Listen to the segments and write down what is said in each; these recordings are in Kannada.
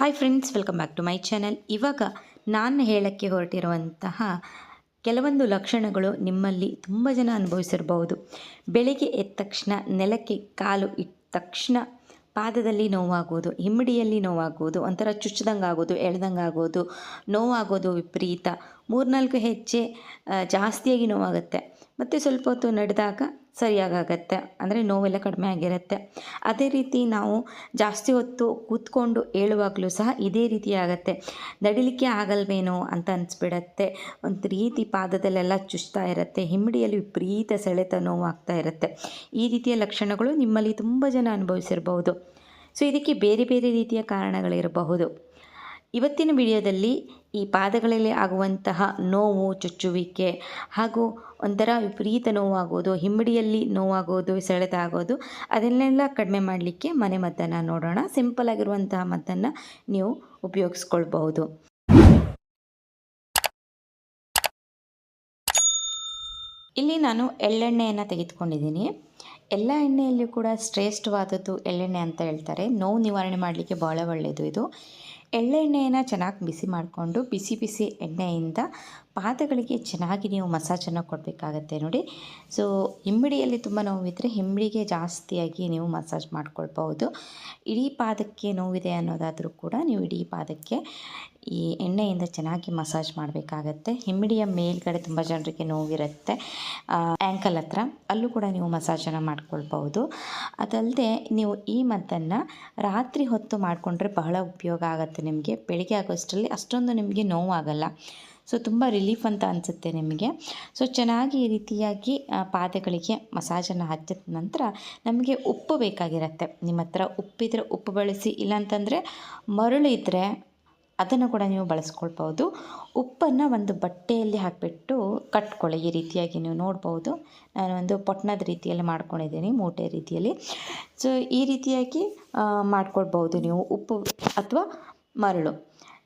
Hi friends welcome back to my channel ಇವಾಗ ನಾನು ಹೇಳಕ್ಕೆ ಹೊರಟಿರುವಂತಹ ಕೆಲವೊಂದು ಲಕ್ಷಣಗಳು ನಿಮ್ಮಲ್ಲಿ ತುಂಬ ಜನ ಅನುಭವಿಸಿರಬಹುದು. ಬೆಳಿಗ್ಗೆ ಎದ್ದ ತಕ್ಷಣ, ನೆಲಕ್ಕೆ ಕಾಲು ಇಟ್ಟ ತಕ್ಷಣ ಪಾದದಲ್ಲಿ ನೋವಾಗೋದು ಹಿಮ್ಮಡಿಯಲ್ಲಿ ನೋವಾಗೋದು ಒಂಥರ ಚುಚ್ಚದಂಗೆ ಆಗೋದು ಎಳ್ದಂಗೆ ಆಗೋದು ನೋವಾಗೋದು ವಿಪರೀತ. ಮೂರ್ನಾಲ್ಕು ಹೆಜ್ಜೆ ಜಾಸ್ತಿಯಾಗಿ ನೋವಾಗುತ್ತೆ. ಮತ್ತು ಸ್ವಲ್ಪ ಹೊತ್ತು ನಡೆದಾಗ ಸರಿಯಾಗತ್ತೆ ಅಂದರೆ ನೋವೆಲ್ಲ ಕಡಿಮೆ ಆಗಿರುತ್ತೆ. ಅದೇ ರೀತಿ ನಾವು ಜಾಸ್ತಿ ಹೊತ್ತು ಕೂತ್ಕೊಂಡು ಹೇಳುವಾಗಲೂ ಸಹ ಇದೇ ರೀತಿ ಆಗುತ್ತೆ. ನಡಿಲಿಕ್ಕೆ ಆಗಲ್ವೇನೋ ಅಂತ ಅನಿಸ್ಬಿಡತ್ತೆ. ಒಂದು ರೀತಿ ಪಾದದಲ್ಲೆಲ್ಲ ಚುಚ್ತಾ ಇರುತ್ತೆ. ಹಿಮ್ಮಡಿಯಲ್ಲಿ ವಿಪರೀತ ಸೆಳೆತ ನೋವಾಗ್ತಾ ಇರುತ್ತೆ. ಈ ರೀತಿಯ ಲಕ್ಷಣಗಳು ನಿಮ್ಮಲ್ಲಿ ತುಂಬ ಜನ ಅನುಭವಿಸಿರ್ಬೋದು ಸೊ, ಇದಕ್ಕೆ ಬೇರೆ ಬೇರೆ ರೀತಿಯ ಕಾರಣಗಳಿರಬಹುದು. ಇವತ್ತಿನ ವಿಡಿಯೋದಲ್ಲಿ ಈ ಪಾದಗಳಲ್ಲಿ ಆಗುವಂತಹ ನೋವು, ಚುಚ್ಚುವಿಕೆ ಹಾಗೂ ಒಂಥರ ವಿಪರೀತ ನೋವಾಗೋದು, ಹಿಮ್ಮಡಿಯಲ್ಲಿ ನೋವಾಗೋದು, ಸೆಳೆತ ಆಗೋದು, ಅದನ್ನೆಲ್ಲ ಕಡಿಮೆ ಮಾಡಲಿಕ್ಕೆ ಮನೆ ಮದ್ದನ್ನು ನೋಡೋಣ. ಸಿಂಪಲ್ ಆಗಿರುವಂತಹ ಮದ್ದನ್ನು ನೀವು ಉಪಯೋಗಿಸ್ಕೊಳ್ಬಹುದು. ಇಲ್ಲಿ ನಾನು ಎಳ್ಳೆಣ್ಣೆಯನ್ನು ತೆಗೆದುಕೊಂಡಿದ್ದೀನಿ. ಎಲ್ಲ ಎಣ್ಣೆಯಲ್ಲೂ ಕೂಡ ಶ್ರೇಷ್ಠವಾದದ್ದು ಎಳ್ಳೆಣ್ಣೆ ಅಂತ ಹೇಳ್ತಾರೆ. ನೋವು ನಿವಾರಣೆ ಮಾಡಲಿಕ್ಕೆ ಭಾಳ ಒಳ್ಳೆಯದು ಇದು. ಎಳ್ಳೆಣ್ಣೆಯನ್ನು ಚೆನ್ನಾಗಿ ಬಿಸಿ ಮಾಡಿಕೊಂಡು ಬಿಸಿ ಬಿಸಿ ಎಣ್ಣೆಯಿಂದ ಪಾದಗಳಿಗೆ ಚೆನ್ನಾಗಿ ನೀವು ಮಸಾಜನ್ನು ಕೊಡಬೇಕಾಗತ್ತೆ ನೋಡಿ. ಸೊ ಹಿಂಬಡಿಯಲ್ಲಿ ತುಂಬ ನೋವಿದ್ದರೆ ಹಿಂಬಡಿಗೆ ಜಾಸ್ತಿಯಾಗಿ ನೀವು ಮಸಾಜ್ ಮಾಡ್ಕೊಳ್ಬಹುದು. ಇಡೀ ಪಾದಕ್ಕೆ ನೋವಿದೆ ಅನ್ನೋದಾದರೂ ಕೂಡ ನೀವು ಇಡೀ ಪಾದಕ್ಕೆ ಈ ಎಣ್ಣೆಯಿಂದ ಚೆನ್ನಾಗಿ ಮಸಾಜ್ ಮಾಡಬೇಕಾಗತ್ತೆ. ಹಿಮ್ಮಿಡಿಯ ಮೇಲ್ಗಡೆ ತುಂಬ ಜನರಿಗೆ ನೋವಿರುತ್ತೆ. ಆ್ಯಂಕಲ್ ಹತ್ರ. ಅಲ್ಲೂ ಕೂಡ ನೀವು ಮಸಾಜನ್ನು ಮಾಡ್ಕೊಳ್ಬಹುದು. ಅದಲ್ಲದೆ ನೀವು ಈ ಮದ್ದನ್ನು ರಾತ್ರಿ ಹೊತ್ತು ಮಾಡಿಕೊಂಡ್ರೆ ಬಹಳ ಉಪಯೋಗ ಆಗುತ್ತೆ ನಿಮಗೆ. ಬೆಳಿಗ್ಗೆ ಆಗೋಷ್ಟರಲ್ಲಿ ಅಷ್ಟೊಂದು ನಿಮಗೆ ನೋವಾಗಲ್ಲ. ಸೊ, ತುಂಬ ರಿಲೀಫ್ ಅಂತ ಅನಿಸುತ್ತೆ ನಿಮಗೆ. ಸೊ, ಚೆನ್ನಾಗಿ ಈ ರೀತಿಯಾಗಿ ಪಾದಗಳಿಗೆ ಮಸಾಜನ್ನು ಹಚ್ಚಿದ ನಂತರ ನಮಗೆ ಉಪ್ಪು ಬೇಕಾಗಿರುತ್ತೆ. ನಿಮ್ಮ ಹತ್ರ ಉಪ್ಪಿದ್ರೆ ಉಪ್ಪು ಬಳಸಿ, ಇಲ್ಲಾಂತಂದರೆ ಮರಳು ಇದ್ದರೆ ಅದನ್ನು ಕೂಡ ನೀವು ಬಳಸ್ಕೊಳ್ಬೋದು ಉಪ್ಪನ್ನು ಒಂದು ಬಟ್ಟೆಯಲ್ಲಿ ಹಾಕಿಬಿಟ್ಟು ಕಟ್ಕೊಳ್ಳಿ. ಈ ರೀತಿಯಾಗಿ ನೀವು ನೋಡ್ಬೋದು ನಾನು ಒಂದು ಪೊಟ್ಣದ ರೀತಿಯಲ್ಲಿ ಮಾಡ್ಕೊಂಡಿದ್ದೀನಿ, ಮೂಟೆ ರೀತಿಯಲ್ಲಿ. ಸೊ ಈ ರೀತಿಯಾಗಿ ಮಾಡ್ಕೊಳ್ಬೋದು ನೀವು ಉಪ್ಪು ಅಥವಾ ಮರಳು.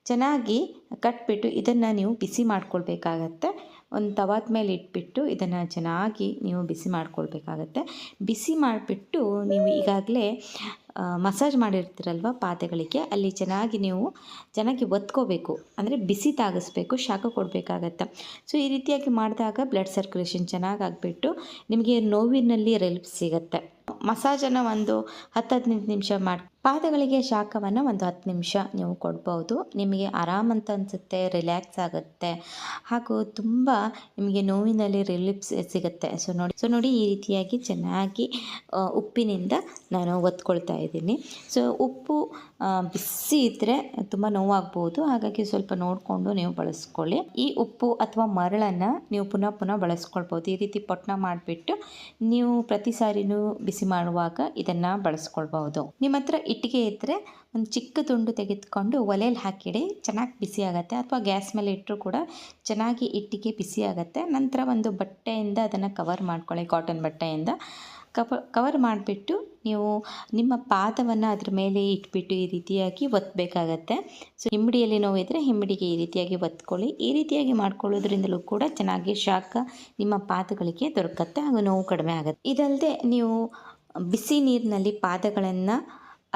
ಚೆನ್ನಾಗಿ ಕಟ್ಬಿಟ್ಟು ಇದನ್ನು ನೀವು ಬಿಸಿ ಮಾಡ್ಕೊಳ್ಬೇಕಾಗತ್ತೆ. ಒಂದು ತವಾದ ಮೇಲೆ ಇಟ್ಬಿಟ್ಟು ಇದನ್ನು ಚೆನ್ನಾಗಿ ನೀವು ಬಿಸಿ ಮಾಡ್ಕೊಳ್ಬೇಕಾಗತ್ತೆ. ಬಿಸಿ ಮಾಡಿಬಿಟ್ಟು ನೀವು ಈಗಾಗಲೇ ಮಸಾಜ್ ಮಾಡಿರ್ತೀರಲ್ವ ಪಾದಗಳಿಗೆ ಅಲ್ಲಿ ಚೆನ್ನಾಗಿ ನೀವು ಚೆನ್ನಾಗಿ ಒತ್ಕೋಬೇಕು. ಅಂದರೆ ಬಿಸಿ ತಾಗಿಸ್ಬೇಕು, ಶಾಖ ಕೊಡಬೇಕಾಗತ್ತೆ. ಸೊ ಈ ರೀತಿಯಾಗಿ ಮಾಡಿದಾಗ ಬ್ಲಡ್ ಸರ್ಕ್ಯುಲೇಷನ್ ಚೆನ್ನಾಗಿ ಆಗಿಬಿಟ್ಟು ನಿಮಗೆ ನೋವಿನಲ್ಲಿ ರಿಲೀಫ್ ಸಿಗುತ್ತೆ. ಮಸಾಜನ್ನು ಒಂದು ಹತ್ತು ಹದಿನೈದು ನಿಮಿಷ ಮಾಡಿ, ಪಾದಗಳಿಗೆ ಶಾಖವನ್ನು ಒಂದು ಹತ್ತು ನಿಮಿಷ ನೀವು ಕೊಡ್ಬೋದು. ನಿಮಗೆ ಆರಾಮ್ ಅಂತ ಅನಿಸುತ್ತೆ, ರಿಲ್ಯಾಕ್ಸ್ ಆಗುತ್ತೆ. ಹಾಗೂ ತುಂಬ ನಿಮಗೆ ನೋವಿನಲ್ಲಿ ರಿಲೀಫ್ ಸಿಗುತ್ತೆ. ಸೊ ನೋಡಿ ಸೊ ನೋಡಿ ಈ ರೀತಿಯಾಗಿ ಚೆನ್ನಾಗಿ ಉಪ್ಪಿನಿಂದ ನಾನು ಒತ್ಕೊಳ್ತಾ ಇದ್ದೀನಿ. ಸೊ ಉಪ್ಪು ಬಿಸಿ ಇದ್ದರೆ ತುಂಬ ನೋವಾಗ್ಬೋದು. ಹಾಗಾಗಿ ಸ್ವಲ್ಪ ನೋಡಿಕೊಂಡು ನೀವು ಬಳಸ್ಕೊಳ್ಳಿ. ಈ ಉಪ್ಪು ಅಥವಾ ಮರಳನ್ನು ನೀವು ಪುನಃ ಪುನಃ ಬಳಸ್ಕೊಳ್ಬೋದು. ಈ ರೀತಿ ಪೊಟ್ಟಣ ಮಾಡಿಬಿಟ್ಟು ನೀವು ಪ್ರತಿ ಸಾರಿನೂ ಮಾಡುವಾಗ ಇದನ್ನು ಬಳಸ್ಕೊಳ್ಬಹುದು. ನಿಮ್ಮ ಹತ್ರ ಇಟ್ಟಿಗೆ ಇದ್ದರೆ ಒಂದು ಚಿಕ್ಕ ತುಂಡು ತೆಗೆದುಕೊಂಡು ಒಲೆಯಲ್ಲಿ ಹಾಕಿಡಿ, ಚೆನ್ನಾಗಿ ಬಿಸಿ ಆಗುತ್ತೆ. ಅಥವಾ ಗ್ಯಾಸ್ ಮೇಲೆ ಇಟ್ಟರೂ ಕೂಡ ಚೆನ್ನಾಗಿ ಇಟ್ಟಿಗೆ ಬಿಸಿ ಆಗುತ್ತೆ. ನಂತರ ಒಂದು ಬಟ್ಟೆಯಿಂದ ಅದನ್ನು ಕವರ್ ಮಾಡ್ಕೊಳ್ಳಿ ಕಾಟನ್ ಬಟ್ಟೆಯಿಂದ. ಕವ ಕವರ್ ಮಾಡಿಬಿಟ್ಟು ನೀವು ನಿಮ್ಮ ಪಾದವನ್ನು ಅದ್ರ ಮೇಲೆ ಇಟ್ಬಿಟ್ಟು ಈ ರೀತಿಯಾಗಿ ಒತ್ತಬೇಕಾಗತ್ತೆ ಸೊ ಹಿಂಬಡಿಯಲ್ಲಿ ನೋವಿದ್ರೆ ಹಿಂಬಡಿಗೆ ಈ ರೀತಿಯಾಗಿ ಒತ್ಕೊಳ್ಳಿ. ಈ ರೀತಿಯಾಗಿ ಮಾಡ್ಕೊಳ್ಳೋದ್ರಿಂದಲೂ ಕೂಡ ಚೆನ್ನಾಗಿ ಶಾಖ ನಿಮ್ಮ ಪಾದಗಳಿಗೆ ದೊರಕತ್ತೆ ಹಾಗೂ ನೋವು ಕಡಿಮೆ ಆಗುತ್ತೆ. ಇದಲ್ಲದೆ ನೀವು ಬಿಸಿ ನೀರಿನಲ್ಲಿ ಪಾದಗಳನ್ನು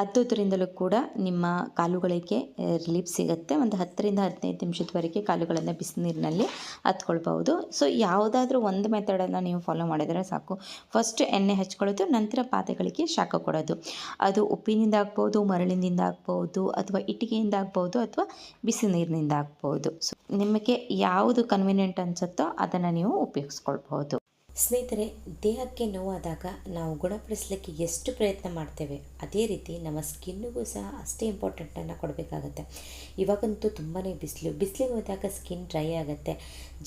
ಅದ್ದೋದ್ರಿಂದಲೂ ಕೂಡ ನಿಮ್ಮ ಕಾಲುಗಳಿಗೆ ರಿಲೀಫ್ ಸಿಗುತ್ತೆ. ಒಂದು ಹತ್ತರಿಂದ ಹದಿನೈದು ನಿಮಿಷದವರೆಗೆ ಕಾಲುಗಳನ್ನು ಬಿಸಿನೀರಿನಲ್ಲಿ ಹತ್ಕೊಳ್ಬಹುದು. ಸೊ ಯಾವುದಾದ್ರೂ ಒಂದು ಮೆಥಡನ್ನು ನೀವು ಫಾಲೋ ಮಾಡಿದರೆ ಸಾಕು. ಫಸ್ಟ್ ಎಣ್ಣೆ ಹಚ್ಕೊಳ್ಳೋದು, ನಂತರ ಪಾದಗಳಿಗೆ ಶಾಖ ಕೊಡೋದು. ಅದು ಉಪ್ಪಿನಿಂದ ಆಗ್ಬೋದು, ಮರಳಿನಿಂದ ಆಗ್ಬೋದು, ಅಥವಾ ಇಟ್ಟಿಗೆಯಿಂದ ಆಗ್ಬೋದು, ಅಥವಾ ಬಿಸಿ ನೀರಿನಿಂದ ಆಗ್ಬೋದು. ಸೊ ನಿಮಗೆ ಯಾವುದು ಕನ್ವಿನಿಯೆಂಟ್ ಅನಿಸುತ್ತೋ ಅದನ್ನು ನೀವು ಉಪಯೋಗಿಸ್ಕೊಳ್ಬಹುದು. ಸ್ನೇಹಿತರೆ, ದೇಹಕ್ಕೆ ನೋವಾದಾಗ ನಾವು ಗುಣಪಡಿಸಲಿಕ್ಕೆ ಎಷ್ಟು ಪ್ರಯತ್ನ ಮಾಡ್ತೇವೆ? ಅದೇ ರೀತಿ ನಮ್ಮ ಸ್ಕಿನ್ನಿಗೂ ಸಹ ಅಷ್ಟೇ ಇಂಪಾರ್ಟೆಂಟನ್ನು ಕೊಡಬೇಕಾಗತ್ತೆ. ಇವಾಗಂತೂ ತುಂಬಾ ಬಿಸಿಲು. ಬಿಸಿಲಿಗೆ ಹೋದಾಗ ಸ್ಕಿನ್ ಡ್ರೈ ಆಗುತ್ತೆ.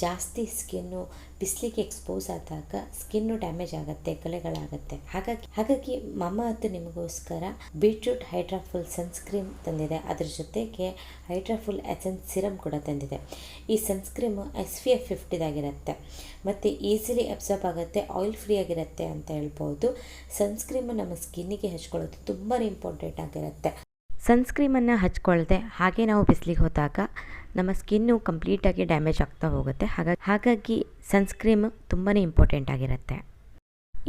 ಜಾಸ್ತಿ ಸ್ಕಿನ್ನು ಬಿಸಿಲಿಗೆ ಎಕ್ಸ್ಪೋಸ್ ಆದಾಗ ಸ್ಕಿನ್ನು ಡ್ಯಾಮೇಜ್ ಆಗುತ್ತೆ, ಕಲೆಗಳಾಗುತ್ತೆ. ಹಾಗಾಗಿ ಹಾಗಾಗಿ ಮಮ್ಮ ಅದು ನಿಮಗೋಸ್ಕರ ಬೀಟ್ರೂಟ್ ಹೈಡ್ರಾಫುಲ್ ಸನ್ಸ್ಕ್ರೀಮ್ ತಂದಿದೆ. ಅದರ ಜೊತೆಗೆ ಹೈಡ್ರಾಫುಲ್ ಎಸೆನ್ಸ್ ಸಿರಮ್ ಕೂಡ ತಂದಿದೆ. ಈ ಸನ್ಸ್ಕ್ರೀಮು ಎಸ್ ಪಿ ಎಫ್ ಫಿಫ್ಟಿದಾಗಿರುತ್ತೆ ಮತ್ತು ಈಸಿಲಿ ಅಬ್ಸರ್ಬ್ ಆಗುತ್ತೆ ಆಯಿಲ್ ಫ್ರೀ ಆಗಿರುತ್ತೆ ಅಂತ ಹೇಳ್ಬೋದು. ಸನ್ಸ್ಕ್ರೀಮು ನಮ್ಮ ಸ್ಕಿನ್ನಿಗೆ ಹಚ್ಕೊಳ್ಳೋದು ತುಂಬಾ ಇಂಪಾರ್ಟೆಂಟ್ ಆಗಿರುತ್ತೆ. ಸನ್ಸ್ಕ್ರೀಮನ್ನು ಹಚ್ಕೊಳ್ಳದೆ ಹಾಗೆ ನಾವು ಬಿಸಿಲಿಗೆ ಹೋದಾಗ ನಮ್ಮ ಸ್ಕಿನ್ನು ಕಂಪ್ಲೀಟಾಗಿ ಡ್ಯಾಮೇಜ್ ಆಗ್ತಾ ಹೋಗುತ್ತೆ. ಹಾಗಾಗಿ ಹಾಗಾಗಿ ಸನ್ಸ್ಕ್ರೀಮ್ ತುಂಬಾ ಇಂಪಾರ್ಟೆಂಟ್ ಆಗಿರುತ್ತೆ.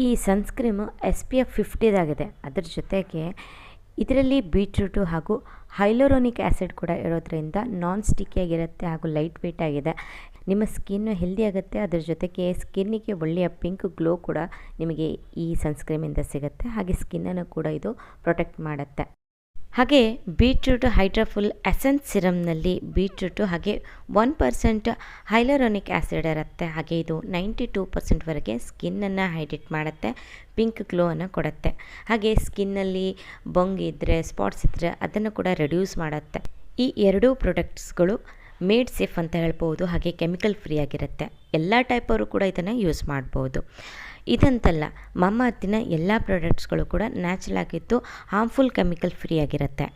ಈ ಸನ್ಸ್ಕ್ರೀಮು ಎಸ್ ಪಿ ಎಫ್ ಫಿಫ್ಟಿದಾಗಿದೆ ಅದ್ರ ಜೊತೆಗೆ ಇದರಲ್ಲಿ ಬೀಟ್ರೂಟು ಹಾಗೂ ಹೈಲೋರೋನಿಕ್ ಆ್ಯಸಿಡ್ ಕೂಡ ಇರೋದ್ರಿಂದ ನಾನ್ ಸ್ಟಿಕ್ಕಿಯಾಗಿರುತ್ತೆ ಹಾಗೂ ಲೈಟ್ ವೆಯ್ಟ್ ಆಗಿದೆ. ನಿಮ್ಮ ಸ್ಕಿನ್ನು ಹೆಲ್ದಿ ಆಗುತ್ತೆ, ಅದರ ಜೊತೆಗೆ ಸ್ಕಿನ್ನಿಗೆ ಒಳ್ಳೆಯ ಪಿಂಕ್ ಗ್ಲೋ ಕೂಡ ನಿಮಗೆ ಈ ಸನ್ಸ್ಕ್ರೀಮಿಂದ ಸಿಗುತ್ತೆ. ಹಾಗೆ ಸ್ಕಿನ್ನನ್ನು ಕೂಡ ಇದು ಪ್ರೊಟೆಕ್ಟ್ ಮಾಡುತ್ತೆ. ಹಾಗೆ ಬೀಟ್ರೂಟ್ ಹೈಡ್ರಾಫುಲ್ ಎಸೆನ್ಸ್ ಸಿರಮ್ನಲ್ಲಿ ಬೀಟ್ರೂಟು ಹಾಗೆ ಒನ್ ಪರ್ಸೆಂಟ್ ಹೈಲರೋನಿಕ್ ಆ್ಯಸಿಡ್ ಇರುತ್ತೆ. ಹಾಗೆ ಇದು ನೈಂಟಿ ಟೂ ಪರ್ಸೆಂಟ್ವರೆಗೆ ಸ್ಕಿನ್ನನ್ನು ಹೈಡ್ರೇಟ್ ಮಾಡುತ್ತೆ ಪಿಂಕ್ ಗ್ಲೋವನ್ನು ಕೊಡುತ್ತೆ. ಹಾಗೆ ಸ್ಕಿನ್ನಲ್ಲಿ ಬೊಂಗಿದ್ರೆ ಸ್ಪಾಟ್ಸ್ ಇದ್ದರೆ ಅದನ್ನು ಕೂಡ ರೆಡ್ಯೂಸ್ ಮಾಡುತ್ತೆ. ಈ ಎರಡೂ ಪ್ರಾಡಕ್ಟ್ಸ್ಗಳು ಮೇಡ್ ಸೇಫ್ ಅಂತ ಹೇಳ್ಬೋದು, ಹಾಗೆ ಕೆಮಿಕಲ್ ಫ್ರೀ ಆಗಿರುತ್ತೆ. ಎಲ್ಲ ಟೈಪವರು ಕೂಡ ಇದನ್ನು ಯೂಸ್ ಮಾಡ್ಬೋದು. ಇದಂತಲ್ಲ ಮಮ್ಮ ಹತ್ತಿನ ಎಲ್ಲ ಪ್ರಾಡಕ್ಟ್ಸ್ಗಳು ಕೂಡ ನ್ಯಾಚುರಲ್ ಆಗಿದ್ದು ಹಾರ್ಮ್ಫುಲ್ ಕೆಮಿಕಲ್ ಫ್ರೀ ಆಗಿರುತ್ತೆ.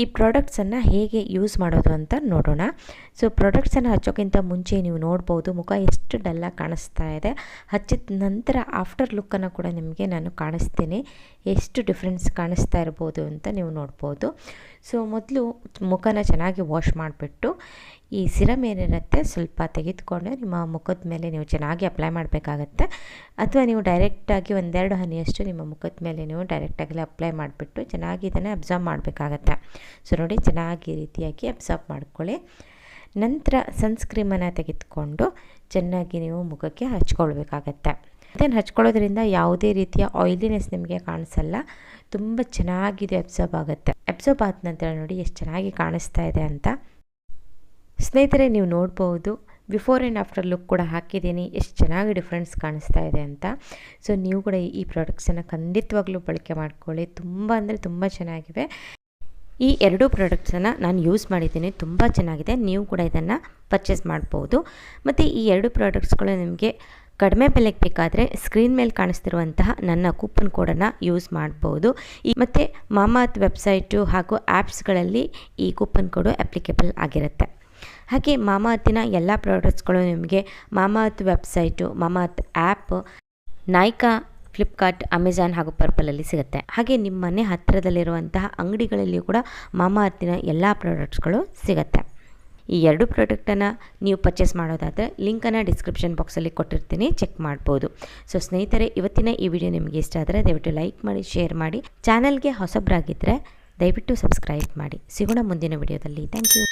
ಈ ಪ್ರಾಡಕ್ಟ್ಸನ್ನು ಹೇಗೆ ಯೂಸ್ ಮಾಡೋದು ಅಂತ ನೋಡೋಣ. ಸೊ ಪ್ರಾಡಕ್ಟ್ಸನ್ನು ಹಚ್ಚೋಕ್ಕಿಂತ ಮುಂಚೆ ನೀವು ನೋಡ್ಬೋದು, ಮುಖ ಎಷ್ಟು ಡಲ್ಲಾಗಿ ಕಾಣಿಸ್ತಾ ಇದೆ. ಹಚ್ಚಿದ ನಂತರ ಆಫ್ಟರ್ ಲುಕ್ಕನ್ನು ಕೂಡ ನಿಮಗೆ ನಾನು ಕಾಣಿಸ್ತೀನಿ. ಎಷ್ಟು ಡಿಫ್ರೆನ್ಸ್ ಕಾಣಿಸ್ತಾ ಇರ್ಬೋದು ಅಂತ ನೀವು ನೋಡ್ಬೋದು. ಸೊ ಮೊದಲು ಮುಖನ ಚೆನ್ನಾಗಿ ವಾಶ್ ಮಾಡಿಬಿಟ್ಟು ಈ ಸಿರಮ್ ಏನಿರುತ್ತೆ ಸ್ವಲ್ಪ ತೆಗೆದುಕೊಂಡು ನಿಮ್ಮ ಮುಖದ ಮೇಲೆ ನೀವು ಚೆನ್ನಾಗಿ ಅಪ್ಲೈ ಮಾಡಬೇಕಾಗತ್ತೆ. ಅಥವಾ ನೀವು ಡೈರೆಕ್ಟಾಗಿ ಒಂದೆರಡು ಹನಿಯಷ್ಟು ನಿಮ್ಮ ಮುಖದ ಮೇಲೆ ನೀವು ಡೈರೆಕ್ಟಾಗಲೇ ಅಪ್ಲೈ ಮಾಡಿಬಿಟ್ಟು ಚೆನ್ನಾಗಿ ಇದನ್ನು ಅಬ್ಸರ್ವ್ ಮಾಡಬೇಕಾಗತ್ತೆ. ಸೊ ನೋಡಿ ಚೆನ್ನಾಗಿ ರೀತಿಯಾಗಿ ಅಬ್ಸರ್ವ್ ಮಾಡ್ಕೊಳ್ಳಿ. ನಂತರ ಸನ್ಸ್ಕ್ರೀಮನ್ನು ತೆಗೆದುಕೊಂಡು ಚೆನ್ನಾಗಿ ನೀವು ಮುಖಕ್ಕೆ ಹಚ್ಕೊಳ್ಬೇಕಾಗತ್ತೆ. ಅದನ್ನು ಹಚ್ಕೊಳ್ಳೋದ್ರಿಂದ ಯಾವುದೇ ರೀತಿಯ ಆಯಿಲಿನೆಸ್ ನಿಮಗೆ ಕಾಣಿಸಲ್ಲ. ತುಂಬ ಚೆನ್ನಾಗಿದೆ ಅಬ್ಸರ್ವ್ ಆಗುತ್ತೆ. ಅಬ್ಸರ್ವ್ ಆದ ನಂತರ ನೋಡಿ ಎಷ್ಟು ಚೆನ್ನಾಗಿ ಕಾಣಿಸ್ತಾ ಇದೆ ಅಂತ. ಸ್ನೇಹಿತರೆ, ನೀವು ನೋಡ್ಬೋದು, ಬಿಫೋರ್ ಆ್ಯಂಡ್ ಆಫ್ಟರ್ ಲುಕ್ ಕೂಡ ಹಾಕಿದ್ದೀನಿ. ಎಷ್ಟು ಚೆನ್ನಾಗಿ ಡಿಫ್ರೆನ್ಸ್ ಕಾಣಿಸ್ತಾ ಇದೆ ಅಂತ. ಸೊ, ನೀವು ಕೂಡ ಈ ಪ್ರಾಡಕ್ಟ್ಸನ್ನು ಖಂಡಿತವಾಗ್ಲೂ ಬಳಕೆ ಮಾಡ್ಕೊಳ್ಳಿ. ತುಂಬ ಅಂದರೆ ತುಂಬ ಚೆನ್ನಾಗಿವೆ ಈ ಎರಡೂ ಪ್ರಾಡಕ್ಟ್ಸನ್ನು ನಾನು ಯೂಸ್ ಮಾಡಿದ್ದೀನಿ. ತುಂಬ ಚೆನ್ನಾಗಿದೆ. ನೀವು ಕೂಡ ಇದನ್ನು ಪರ್ಚೇಸ್ ಮಾಡ್ಬೋದು. ಮತ್ತು ಈ ಎರಡು ಪ್ರಾಡಕ್ಟ್ಸ್ಗಳು ನಿಮಗೆ ಕಡಿಮೆ ಬೆಲೆಗೆ ಬೇಕಾದರೆ ಸ್ಕ್ರೀನ್ ಮೇಲೆ ಕಾಣಿಸ್ತಿರುವಂತಹ ನನ್ನ ಕೂಪನ್ ಕೋಡನ್ನು ಯೂಸ್ ಮಾಡ್ಬೋದು. ಈ ಮತ್ತು ಮಾಮಾತ್ ವೆಬ್ಸೈಟು ಹಾಗೂ ಆ್ಯಪ್ಸ್ಗಳಲ್ಲಿ ಈ ಕೂಪನ್ ಕೋಡು ಅಪ್ಲಿಕೇಬಲ್ ಆಗಿರುತ್ತೆ. ಹಾಗೆ ಮಾಮಾತಿನ ಎಲ್ಲ ಪ್ರಾಡಕ್ಟ್ಸ್ಗಳು ನಿಮಗೆ Mamaearth website Mamaearth app Nykaa Flipkart Amazon ಹಾಗೂ ಪರ್ಪಲಲ್ಲಿ ಸಿಗುತ್ತೆ. ಹಾಗೆ ನಿಮ್ಮ ಮನೆ ಹತ್ತಿರದಲ್ಲಿರುವಂತಹ ಅಂಗಡಿಗಳಲ್ಲಿಯೂ ಕೂಡ ಮಾಮಾ ಅರ್ತಿನ ಎಲ್ಲ ಪ್ರಾಡಕ್ಟ್ಸ್ಗಳು ಸಿಗುತ್ತೆ. ಈ ಎರಡು ಪ್ರಾಡಕ್ಟನ್ನು ನೀವು ಪರ್ಚೇಸ್ ಮಾಡೋದಾದರೆ ಲಿಂಕನ್ನು ಡಿಸ್ಕ್ರಿಪ್ಷನ್ ಬಾಕ್ಸಲ್ಲಿ ಕೊಟ್ಟಿರ್ತೀನಿ ಚೆಕ್ ಮಾಡ್ಬೋದು. ಸೊ ಸ್ನೇಹಿತರೆ, ಇವತ್ತಿನ ಈ ವಿಡಿಯೋ ನಿಮಗೆ ಇಷ್ಟ ಆದರೆ ದಯವಿಟ್ಟು ಲೈಕ್ ಮಾಡಿ ಶೇರ್ ಮಾಡಿ. ಚಾನಲ್ಗೆ ಹೊಸಬ್ರಾಗಿದ್ದರೆ ದಯವಿಟ್ಟು ಸಬ್ಸ್ಕ್ರೈಬ್ ಮಾಡಿ. ಸಿಗೋಣ ಮುಂದಿನ ವಿಡಿಯೋದಲ್ಲಿ ಥ್ಯಾಂಕ್ ಯು